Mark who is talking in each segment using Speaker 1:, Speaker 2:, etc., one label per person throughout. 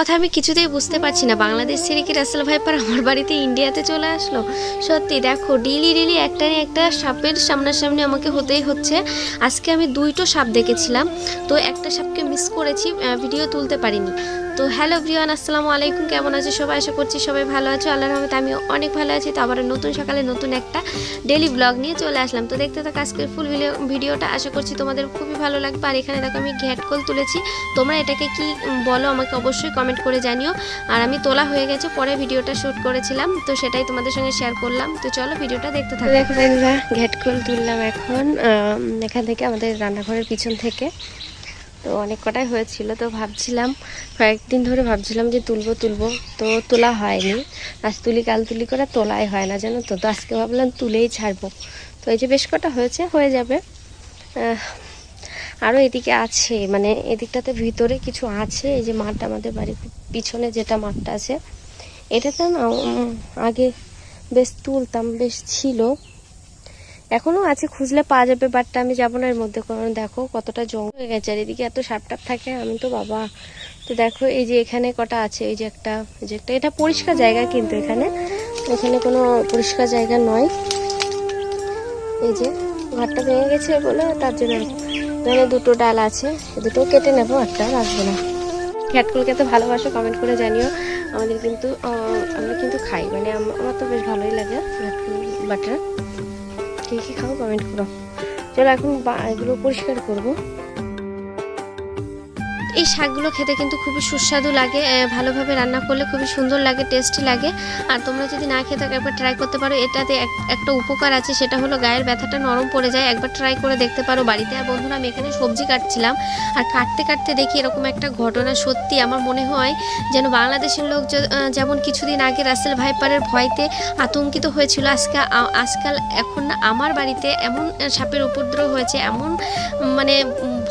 Speaker 1: কথা আমি কিছুতেই বুঝতে পারছি না। বাংলাদেশ ছেড়ে কি রাসেল ভাইপার আমার বাড়িতে ইন্ডিয়াতে চলে আসলো? সত্যি, দেখো ডেলি ডেলি একটা না একটা সাপের সামনাসামনি আমাকে হতেই হচ্ছে। আজকে আমি দুইটো সাপ দেখেছিলাম, তো একটা সাপকে মিস করেছি ভিডিও তুলতে পারিনি। তো হ্যালো ভিওয়ান আসসালামু আলাইকুম। কেমন আছো সবাই? আশা করছি সবাই ভালো আছো। আল্লাহর রহমতে আমি অনেক ভালো আছি। তো আবার নতুন সকালে নতুন একটা ডেলি ব্লগ নিয়ে চলে আসলাম। তো দেখতে থাকো আজকের ফুল ভিডিওটা আশা করছি তোমাদের খুবই ভালো লাগবে। আর এখানে দেখো আমি ঘ্যাটকল তুলেছি। তোমরা এটাকে কি বলো আমাকে অবশ্যই কমেন্ট করে জানিও। আর আমি তোলা হয়ে গেছে, পরে ভিডিওটা শ্যুট করেছিলাম। তো সেটাই তোমাদের সঙ্গে শেয়ার করলাম। তো চলো ভিডিওটা দেখতে থাকো। দেখো ঘ্যাটকল তুললাম এখন এখান থেকে আমাদের রান্নাঘরের পিছন থেকে। তো অনেক কটাই হয়েছিল, তো ভাবছিলাম, কয়েকদিন ধরে ভাবছিলাম যে তুলবো তুলবো, তো তোলা হয়নি। আজ তুলি, কাল তুলি করে তোলাই হয় না, জানো তো? তো আজকে ভাবলাম তুলেই ছাড়বো। তো এই যে বেশ কটা হয়েছে, হয়ে যাবে। আরও এদিকে আছে মানে এদিকটাতে ভিতরে কিছু আছে, এই যে মাঠটা আমাদের বাড়ির পিছনে যেটা মাঠটা আছে। এটাতে না আগে বেশ তুলতাম, বেশ ছিল। এখনও আছে, খুঁজলে পাওয়া যাবে বাট আমি যাব না এর মধ্যে। কারণ দেখো, কতটা জঙ্গল হয়ে গেছে, আর এদিকে এত সাপ টাপ থাকে, আমি তো বাবা। তো দেখো, এই যে এখানে কটা আছে, এই যে একটা, এই যে একটা, এটা পরিষ্কার জায়গা কিন্তু এখানে। এখানে কোনো পরিষ্কার জায়গা নয়। এই যে, ঘরটা ভেঙে গেছে বলে তার জন্য এখানে দুটো ডাল আছে দুটো কেটে নেব, একটা রাখব না। ক্যাটকুলকে তো ভালোবাসো কমেন্ট করে জানিও। আমাদের কিন্তু আমরা কিন্তু খাই মানে আমার তো বেশ ভালোই লাগে বাটার কে কী খাও কমেন্ট করো। চলো এখন এগুলো পরিষ্কার করব। এই শাকগুলো খেতে কিন্তু খুবই সুস্বাদু লাগে ভালোভাবে রান্না করলে খুবই সুন্দর লাগে টেস্টি লাগে। আর তোমরা যদি না খেয়ে থাকো, একবার ট্রাই করতে পারো। এটাতে এক- একটা উপকার আছে, সেটা হলো গায়ের ব্যথাটা নরম পড়ে যায়। একবার ট্রাই করে দেখতে পারো বাড়িতে। আর বন্ধুরা, আমি এখানে সবজি কাটছিলাম। আর কাটতে কাটতে দেখি এরকম একটা ঘটনা সত্যি আমার মনে হয় যেন বাংলাদেশের লোক যেমন কিছুদিন আগে রাসেল ভাইপারের ভয়তে আতঙ্কিত হয়েছিল। আজকে আজকাল এখন আমার বাড়িতে এমন সাপের উপদ্রব হয়েছে, এমন মানে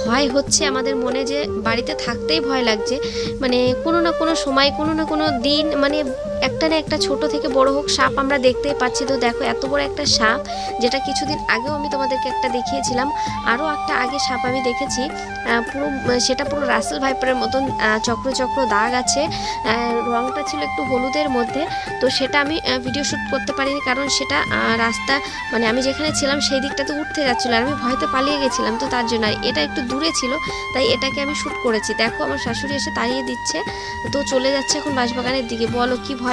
Speaker 1: ভয় হচ্ছে আমাদের মনে যে বাড়িতে থাকতেই ভয় লাগছে। মানে কোনো না কোনো সময়, কোনো না কোনো দিন মানে একটা না একটা ছোট থেকে বড় হোক সাপ আমরা দেখতেই পাচ্ছি। তো দেখো, এত বড় একটা সাপ, যেটা কিছুদিন আগেও আমি তোমাদেরকে একটা দেখিয়েছিলাম। আরও একটা আগে সাপ আমি দেখেছি পুরো, সেটা পুরো রাসেল ভাইপারের মতন চক্র চক্র দাগ আছে। রংটা ছিল একটু হলুদের মধ্যে। তো সেটা আমি ভিডিও শ্যুট করতে পারিনি কারণ সেটা রাস্তা মানে আমি যেখানে ছিলাম সেই দিকটাতে উঠতে যাচ্ছিল আর আমি ভয়তে পালিয়ে গেছিলাম। তো তার জন্য, আর এটা একটু দূরে ছিল, তাই এটাকে আমি শ্যুট করেছি। দেখো, আমার শাশুড়ি এসে তাড়িয়ে দিচ্ছে। তো চলে যাচ্ছে এখন বাঁশবাগানের দিকে। বলো, কি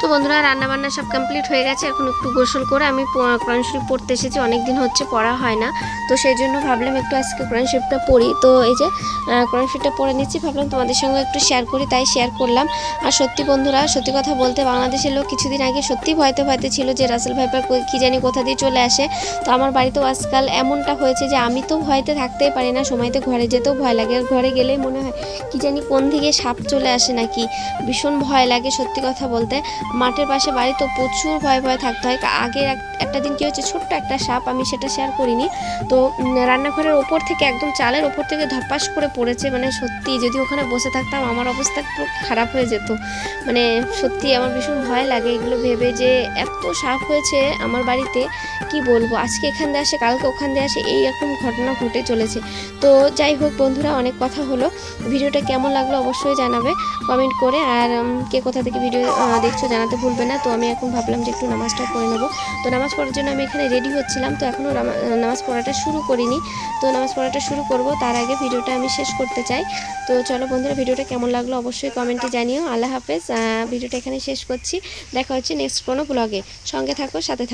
Speaker 1: তো বন্ধুরা রান্না বান্না সব কমপ্লিট হয়ে গেছে। এখন একটু গোসল করে আমি কোরআন শরীফ পড়তে এসেছি। অনেক দিন হচ্ছে পড়া হয় না। তো সেই জন্য ভাবলাম একটু আজকে কোরআন শরীফটা পড়ি তো এই যে কোরআন শরীফটা পড়ে নিচ্ছি। ভাবলাম তোমাদের সঙ্গে একটু শেয়ার করি, তাই শেয়ার করলাম। আর সত্যি বন্ধুরা, সত্যি কথা বলতে বাংলাদেশের লোক কিছুদিন আগে সত্যি ভয়তে ভয়তে ছিল যে রাসেল ভাইপার কি জানি কোথা দিয়ে চলে আসে। তো আমার বাড়িতেও আজকাল এমনটা হয়েছে যে আমি তো ভয়তে থাকতেই পারি না। সময়তে ঘরে যেতেও ভয় লাগে। আর ঘরে গেলেই মনে হয়, কি জানি কোন দিকে সাপ চলে আসে নাকি। ভীষণ ভয় লাগে সত্যি কথা বলতে। মাঠের পাশে বাড়ি তো প্রচুর ভয় ভয় থাকতে হয়। আগের এক- একটা দিন কি হচ্ছে ছোট্ট একটা সাপ, আমি সেটা শেয়ার করিনি। তো রান্নাঘরের ওপর থেকে একদম চালের ওপর থেকে ধপাস করে পড়েছে। মানে সত্যি যদি ওখানে বসে থাকতাম, আমার অবস্থা পুরো খারাপ হয়ে যেত। মানে সত্যি আমার ভীষণ ভয় লাগে এগুলো ভেবে যে এত সাপ হয়েছে আমার বাড়িতে, কি বলব? আজকে এখান দিয়ে আসে, কালকে ওখান দিয়ে আসে, এই রকম ঘটনা ঘটে চলেছে। তো যাই হোক বন্ধুরা, অনেক কথা হলো। ভিডিওটা কেমন লাগল অবশ্যই জানাবে কমেন্ট করে। আর কে কোথা থেকে ভিডিও দেখছ জানাতে ভুলবে না। তো আমি এখন ভাবলাম যে একটু নামাজটা পড়ে নেব। তো নামাজ পড়ার জন্য আমি এখানে রেডি হচ্ছিলাম। তো এখনও নামাজ পড়াটা শুরু করিনি। তো নামাজ পড়াটা শুরু করব। তার আগে ভিডিওটা আমি শেষ করতে চাই। তো চলো বন্ধুরা, ভিডিওটা কেমন লাগল অবশ্যই কমেন্টে জানিও। আল্লাহ হাফেজ। ভিডিওটা এখানে শেষ করছি। দেখা হচ্ছে নেক্সট কোনো ব্লগে সঙ্গে থাকো, সাথে থাকো।